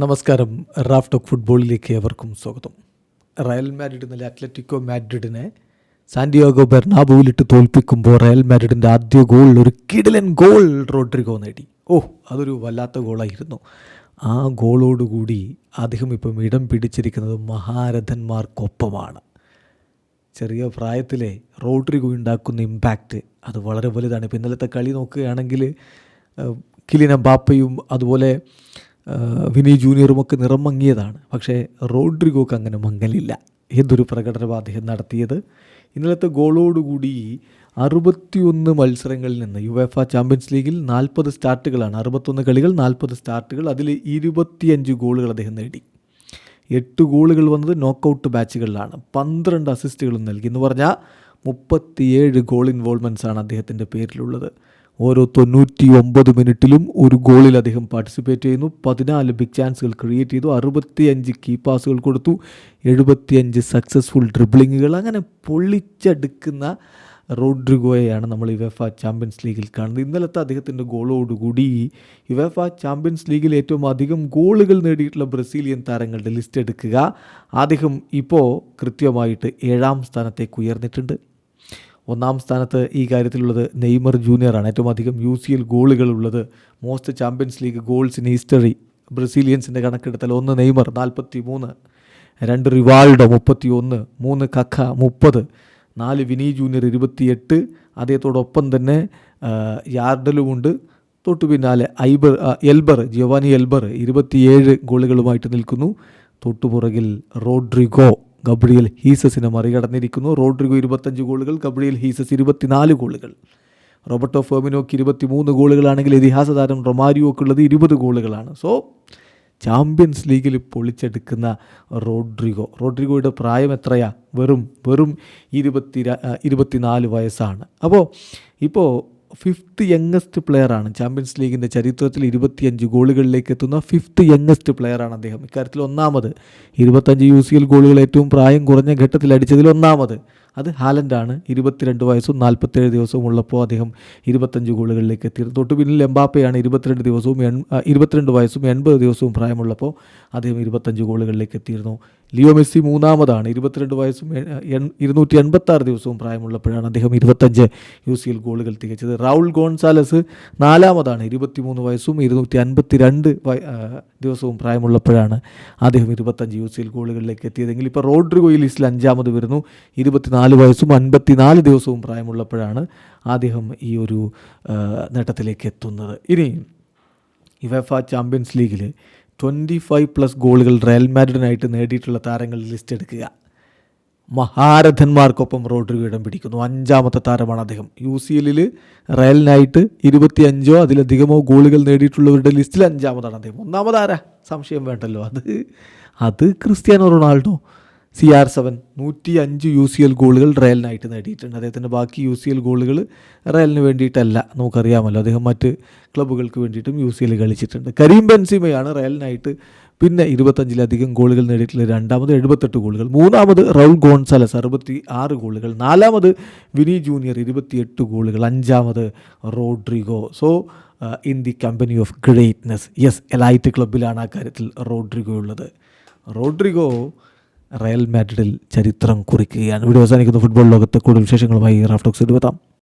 നമസ്കാരം. Raf talk ഫുട്ബോളിലേക്ക് ഏവർക്കും സ്വാഗതം. റയൽ മാഡ്രിഡ് ഇന്നലെ അത്ലറ്റിക്കോ മാഡ്രിഡിനെ സാന്റിയാഗോ ബെർണാബുവിലിട്ട് തോൽപ്പിക്കുമ്പോൾ റയൽ മാഡ്രിഡിന്റെ ആദ്യ ഗോൾ ഒരു കിടിലൻ ഗോൾ റോഡ്രിഗോ നേടി. ഓ അതൊരു വല്ലാത്ത ഗോളായിരുന്നു. ആ ഗോളോടുകൂടി അദ്ദേഹം ഇപ്പം ഇടം പിടിച്ചിരിക്കുന്നത് മഹാരഥന്മാർക്കൊപ്പമാണ്. ചെറിയ പ്രായത്തിലെ റോഡ്രിഗോ ഉണ്ടാക്കുന്ന ഇമ്പാക്റ്റ് അത് വളരെ വലുതാണ്. ഇപ്പം ഇന്നലത്തെ കളി നോക്കുകയാണെങ്കിൽ കിലിനം ബാപ്പയും അതുപോലെ ഏഹ്, വിനി ജൂനിയറും ഒക്കെ നിറം മങ്ങിയതാണ്. പക്ഷേ റോഡ്രിഗോക്ക് അങ്ങനെ മങ്ങലില്ല. എന്തൊരു പ്രകടനമാണ് അദ്ദേഹം നടത്തിയത്. ഇന്നലത്തെ ഗോളോടുകൂടി അറുപത്തിയൊന്ന് മത്സരങ്ങളിൽ നിന്ന് യുവേഫ ചാമ്പ്യൻസ് ലീഗിൽ നാൽപ്പത് സ്റ്റാർട്ടുകളാണ്. അറുപത്തൊന്ന് കളികൾ നാൽപ്പത് സ്റ്റാർട്ടുകൾ അതിൽ ഇരുപത്തിയഞ്ച് ഗോളുകൾ അദ്ദേഹം നേടി. എട്ട് ഗോളുകൾ വന്നത് നോക്കൗട്ട് ബാച്ചുകളിലാണ് പന്ത്രണ്ട് അസിസ്റ്റുകളും നൽകി. എന്ന് പറഞ്ഞാൽ മുപ്പത്തിയേഴ് ഗോൾ ഇൻവോൾവ്മെന്റ്സ് ആണ് അദ്ദേഹത്തിന്റെ പേരിലുള്ളത്. ഓരോ തൊണ്ണൂറ്റി ഒമ്പത് മിനിറ്റിലും ഒരു ഗോളിൽ അദ്ദേഹം പാർട്ടിസിപ്പേറ്റ് ചെയ്യുന്നു. പതിനാല് ബിഗ് ചാൻസുകൾ ക്രിയേറ്റ് ചെയ്തു. അറുപത്തിയഞ്ച് കീ പാസുകൾ കൊടുത്തു. എഴുപത്തിയഞ്ച് സക്സസ്ഫുൾ ഡ്രിബിളിങ്ങുകൾ അങ്ങനെ പൊള്ളിച്ചെടുക്കുന്ന റോഡ്രിഗോയെയാണ് നമ്മൾ യുവേഫ ചാമ്പ്യൻസ് ലീഗിൽ കാണുന്നത്. ഇന്നലത്തെ അദ്ദേഹത്തിന്റെ ഗോളോടുകൂടി യുവേഫ ചാമ്പ്യൻസ് ലീഗിൽ ഏറ്റവും അധികം ഗോളുകൾ നേടിയിട്ടുള്ള ബ്രസീലിയൻ താരങ്ങളുടെ ലിസ്റ്റ് എടുക്കുക. അദ്ദേഹം ഇപ്പോൾ കൃത്യമായിട്ട് ഏഴാം സ്ഥാനത്തേക്ക് ഉയർന്നിട്ടുണ്ട്. ഒന്നാം സ്ഥാനത്ത് ഈ കാര്യത്തിലുള്ളത് നെയ്മർ ജൂനിയറാണ് ഏറ്റവും അധികം യു സി എൽ ഗോളുകൾ ഉള്ളത്. Most champions league goals in history ബ്രസീലിയൻസിന്റെ കണക്കെടുത്താൽ ഒന്ന് നെയ്മർ നാൽപ്പത്തി മൂന്ന് രണ്ട് റിവാൾഡോ മുപ്പത്തി ഒന്ന് മൂന്ന് കക്ക മുപ്പത്. നാല് വിനി ജൂനിയർ ഇരുപത്തിയെട്ട്. അദ്ദേഹത്തോടൊപ്പം തന്നെ യാർഡലുമുണ്ട് തൊട്ടു പിന്നാലെ ഐബർ എൽബർ ജിയോവാനി എൽബർ ഇരുപത്തിയേഴ് ഗോളുകളുമായിട്ട് നിൽക്കുന്നു. തൊട്ടുപുറകിൽ റോഡ്രിഗോ. ഗബ്രിയൽ ഹീസസിനെ മറികടന്നിരിക്കുന്നു. റോഡ്രിഗോ ഇരുപത്തഞ്ച് ഗോളുകൾ ഗബ്രിയൽ ഹീസസ് ഇരുപത്തിനാല് ഗോളുകൾ. റോബർട്ടോ ഫെർമിനോക്ക് ഇരുപത്തി മൂന്ന് ഗോളുകളാണെങ്കിൽ ഇതിഹാസ താരം റൊമാരിയോക്കുള്ളത് ഇരുപത് ഗോളുകളാണ്. സോ ചാമ്പ്യൻസ് ലീഗിൽ പൊളിച്ചെടുക്കുന്ന റോഡ്രിഗോ. റോഡ്രിഗോയുടെ പ്രായം എത്രയാ? വെറും വെറും ഇരുപത്തി ഇരുപത്തിനാല് വയസ്സാണ്. അപ്പോൾ ഇപ്പോൾ ഫിഫ്ത്ത് യങ്ങസ്റ്റ് പ്ലെയറാണ് ചാമ്പ്യൻസ് ലീഗിന്റെ ചരിത്രത്തിൽ ഇരുപത്തിയഞ്ച് ഗോളുകളിലേക്ക് എത്തുന്ന ഫിഫ്ത്ത് യങ്ങസ്റ്റ് പ്ലെയറാണ് അദ്ദേഹം. ഇക്കാര്യത്തിൽ ഒന്നാമത്. ഇരുപത്തഞ്ച് യു സി എൽ ഗോളുകൾ ഏറ്റവും പ്രായം കുറഞ്ഞ ഘട്ടത്തിൽ അടിച്ചതിൽ ഒന്നാമത്. അത് ഹാലൻഡാണ്. ഇരുപത്തിരണ്ട് വയസ്സും നാൽപ്പത്തേഴ് ദിവസവും ഉള്ളപ്പോൾ അദ്ദേഹം ഇരുപത്തഞ്ച് ഗോളുകളിലേക്ക് എത്തിയിരുന്നു തൊട്ടു പിന്നിൽ എംബാപ്പയാണ് ഇരുപത്തിരണ്ട് ദിവസവും എൺ ഇരുപത്തിരണ്ട് വയസ്സും എൺപത് ദിവസവും പ്രായമുള്ളപ്പോൾ അദ്ദേഹം ഇരുപത്തഞ്ച് ഗോളുകളിലേക്ക് എത്തിയിരുന്നു. ലിയോ മെസ്സി മൂന്നാമതാണ്. ഇരുപത്തിരണ്ട് വയസ്സും എൺ- ഇരുന്നൂറ്റി എൺപത്താറ് ദിവസവും പ്രായമുള്ളപ്പോഴാണ് അദ്ദേഹം ഇരുപത്തഞ്ച് യു സി എൽ ഗോളുകൾ തികച്ചത്. Raul Gonzalez നാലാമതാണ്. ഇരുപത്തിമൂന്ന് വയസ്സും ഇരുന്നൂറ്റി അൻപത്തി രണ്ട് വയ- ദിവസവും പ്രായമുള്ളപ്പോഴാണ് അദ്ദേഹം ഇരുപത്തഞ്ച് യു സി എൽ ഗോളുകളിലേക്ക് എത്തിയതെങ്കിൽ ഇപ്പോൾ റോഡ്രിഗോ ഈ ലിസ്റ്റിൽ അഞ്ചാമത് വരുന്നു. ഇരുപത്തിനാല് വയസ്സും അൻപത്തിനാല് ദിവസവും പ്രായമുള്ളപ്പോഴാണ് അദ്ദേഹം ഈ ഒരു നേട്ടത്തിലേക്ക് എത്തുന്നത്. ഇനി യുവഫ ചാമ്പ്യൻസ് ലീഗിൽ ട്വന്റി ഫൈവ് പ്ലസ് ഗോളുകൾ റയൽ മാഡ്രിഡിനായിട്ട് നേടിയിട്ടുള്ള താരങ്ങൾ ലിസ്റ്റ് എടുക്കുക. മഹാരഥന്മാർക്കൊപ്പം റോഡ്രിഗോ ഇടം പിടിക്കുന്നു. അഞ്ചാമത്തെ താരമാണ് അദ്ദേഹം. യു സി എല്ലിൽ റയലിനായിട്ട് ഇരുപത്തിയഞ്ചോ അതിലധികമോ ഗോളുകൾ നേടിയിട്ടുള്ളവരുടെ ലിസ്റ്റിൽ അഞ്ചാമതാണ് അദ്ദേഹം. ഒന്നാമതാരാ? സംശയം വേണ്ടല്ലോ. അത് അത് Cristiano Ronaldo. C R seven നൂറ്റി അഞ്ച് യു സി എൽ ഗോളുകൾ റയലിനായിട്ട് നേടിയിട്ടുണ്ട്. അദ്ദേഹത്തിന്റെ ബാക്കി യു സി എൽ ഗോളുകൾ റയലിന് വേണ്ടിയിട്ടല്ല നമുക്കറിയാമല്ലോ. അദ്ദേഹം മറ്റ് ക്ലബ്ബുകൾക്ക് വേണ്ടിയിട്ടും യു സി എൽ കളിച്ചിട്ടുണ്ട്. കരീം ബെൻസിമയാണ് റയലിനായിട്ട് പിന്നെ ഇരുപത്തഞ്ചിലധികം ഗോളുകൾ നേടിയിട്ടുള്ള രണ്ടാമത് എഴുപത്തെട്ട് ഗോളുകൾ മൂന്നാമത് റൗൾ ഗോൺസാലസ് അറുപത്തി ആറ് ഗോളുകൾ നാലാമത് വിനി ജൂനിയർ ഇരുപത്തിയെട്ട് ഗോളുകൾ അഞ്ചാമത് Rodrigo. So in the company of greatness yes elite ക്ലബിലാണ് ആ കാര്യത്തിൽ റോഡ്രിഗോ ഉള്ളത്. റോഡ്രിഗോ റയൽ മാഡ്രിഡിൽ ചരിത്രം കുറിക്കുകയാണ്. ഇവിടെ അവസാനിക്കുന്ന. ഫുട്ബോൾ ലോകത്തെ കൂടുതൽ വിശേഷങ്ങളുമായി റാഫ്റ്റോക്സ് എടുത്താം